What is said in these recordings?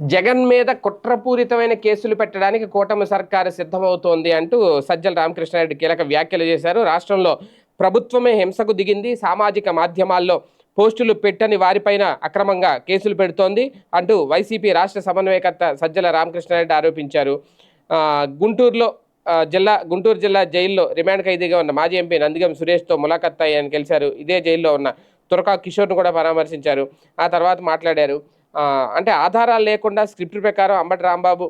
జగన్ మీద కుట్రపూరితమైన కేసులు పెట్టడానికి కూటమి సర్కారు సిద్ధమవుతోంది అంటూ సజ్జల రామకృష్ణారెడ్డి కీలక వ్యాఖ్యలు చేశారు. రాష్ట్రంలో ప్రభుత్వమే హింసకు దిగింది. సామాజిక మాధ్యమాల్లో పోస్టులు పెట్టని వారిపైన అక్రమంగా కేసులు పెడుతోంది అంటూ వైసీపీ రాష్ట్ర సమన్వయకర్త సజ్జల రామకృష్ణారెడ్డి ఆరోపించారు. గుంటూరులో జిల్లా గుంటూరు జిల్లా జైల్లో రిమాండ్ ఖైదీగా ఉన్న మాజీ ఎంపీ నందిగం సురేష్తో ములాఖత్ అయ్యాయని కలిశారు ఇదే జైల్లో ఉన్న తురకా కిషోర్ను కూడా పరామర్శించారు. ఆ తర్వాత మాట్లాడారు. అంటే ఆధారాలు లేకుండా స్క్రిప్ట్ ప్రకారం అంబటి రాంబాబు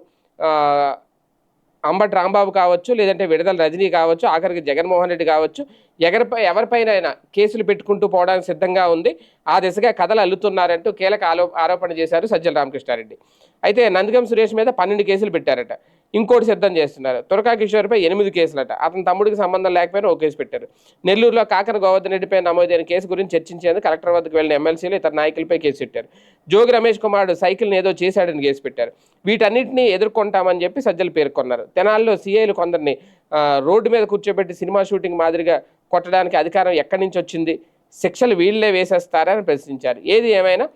అంబటి రాంబాబు కావచ్చు లేదంటే విడదల రజనీ కావచ్చు ఆఖరికి జగన్మోహన్ రెడ్డి కావచ్చు ఎవరిపై ఎవరిపైన అయినా కేసులు పెట్టుకుంటూ పోవడానికి సిద్ధంగా ఉంది. ఆ దిశగా కథలు అల్లుతున్నారంటూ కీలక ఆరోపణ చేశారు సజ్జల రామకృష్ణారెడ్డి. అయితే నందిగం సురేష్ మీద పన్నెండు కేసులు పెట్టారట. ఇంకోటి సిద్ధం చేస్తున్నారు. తురకా కిషోర్పై ఎనిమిది కేసులట. అతని తమ్ముడికి సంబంధం లేకపోయినా ఓ కేసు పెట్టారు. నెల్లూరులో కాకర గోవర్ధన్ రెడ్డిపై నమోదైన కేసు గురించి చర్చించేందుకు కలెక్టర్ వద్దకు వెళ్ళిన ఎమ్మెల్సీలు ఇతర నాయకులపై కేసు పెట్టారు. జోగి రమేష్ కుమార్ సైకిల్ని ఏదో చేశాడని కేసు పెట్టారు. వీటన్నిటిని ఎదుర్కొంటామని చెప్పి సజ్జలు పేర్కొన్నారు. తెనాల్లో సీఐలు కొందరిని రోడ్డు మీద కూర్చోబెట్టి సినిమా షూటింగ్ మాదిరిగా కొట్టడానికి అధికారం ఎక్కడి నుంచి వచ్చింది? శిక్షలు వీళ్ళే వేసేస్తారని ప్రశ్నించారు. ఏది ఏమైనా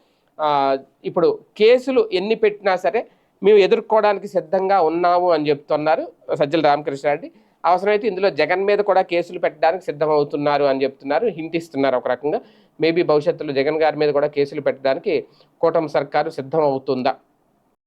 ఇప్పుడు కేసులు ఎన్ని పెట్టినా సరే మేము ఎదుర్కోవడానికి సిద్ధంగా ఉన్నాము అని చెప్తున్నారు సజ్జల రామకృష్ణారెడ్డి అవసరమైతే ఇందులో జగన్ మీద కూడా కేసులు పెట్టడానికి సిద్ధమవుతున్నారు అని చెప్తున్నారు. హింట్ ఇస్తున్నారు ఒక రకంగా. మేబీ భవిష్యత్తులో జగన్ గారి మీద కూడా కేసులు పెట్టడానికి కూటమి సర్కారు సిద్ధం అవుతుందా